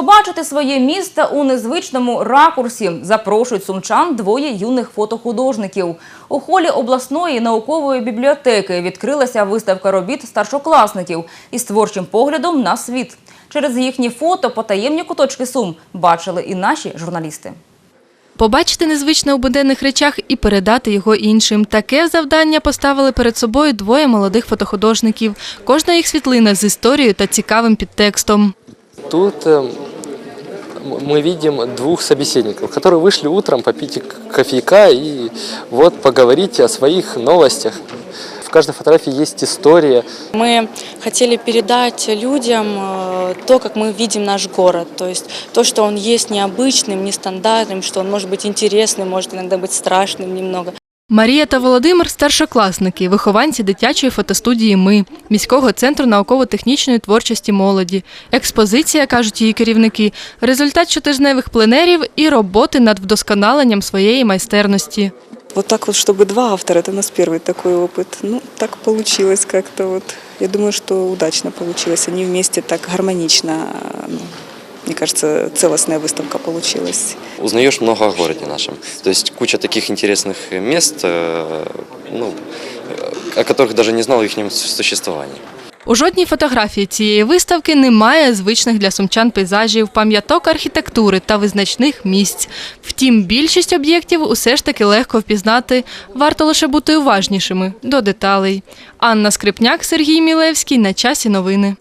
Побачити своє місто у незвичному ракурсі запрошують сумчан двоє юних фотохудожників. У холі обласної наукової бібліотеки відкрилася виставка робіт старшокласників із творчим поглядом на світ. Через їхні фото потаємні куточки сум бачили і наші журналісти. Побачити незвичне у буденних речах і передати його іншим. Таке завдання поставили перед собою двоє молодих фотохудожників. Кожна їх світлина з історією та цікавим підтекстом. Тут э, м- мы видим двух собеседников, которые вышли утром попить кофейка и вот поговорить о своих новостях. В каждой фотографии есть история. Мы хотели передать людям э, то, как мы видим наш город, то есть то, что он есть необычным, нестандартным, что он может быть интересным, может иногда быть страшным немного. Марія та Володимир старшокласники, вихованці дитячої фотостудії Ми міського центру науково-технічної творчості молоді. Експозиція, кажуть її керівники, результат щотижневих пленерів і роботи над вдосконаленням своєї майстерності. Вот так вот, чтобы два автора, это у нас первый такой опыт. Ну, так получилось как-то вот. Я думаю, что удачно получилось. Они вместе так гармонично, ну, мне кажется, целостная выставка получилась. узнаешь много о городе нашем. То есть куча таких интересных мест, э, ну, э, о которых даже не знал их существовании. У жодній фотографії цієї виставки немає звичних для сумчан пейзажів, пам'яток архітектури та визначних місць. Втім, більшість об'єктів усе ж таки легко впізнати. Варто лише бути уважнішими до деталей. Анна Скрипняк, Сергій Мілевський. На часі новини.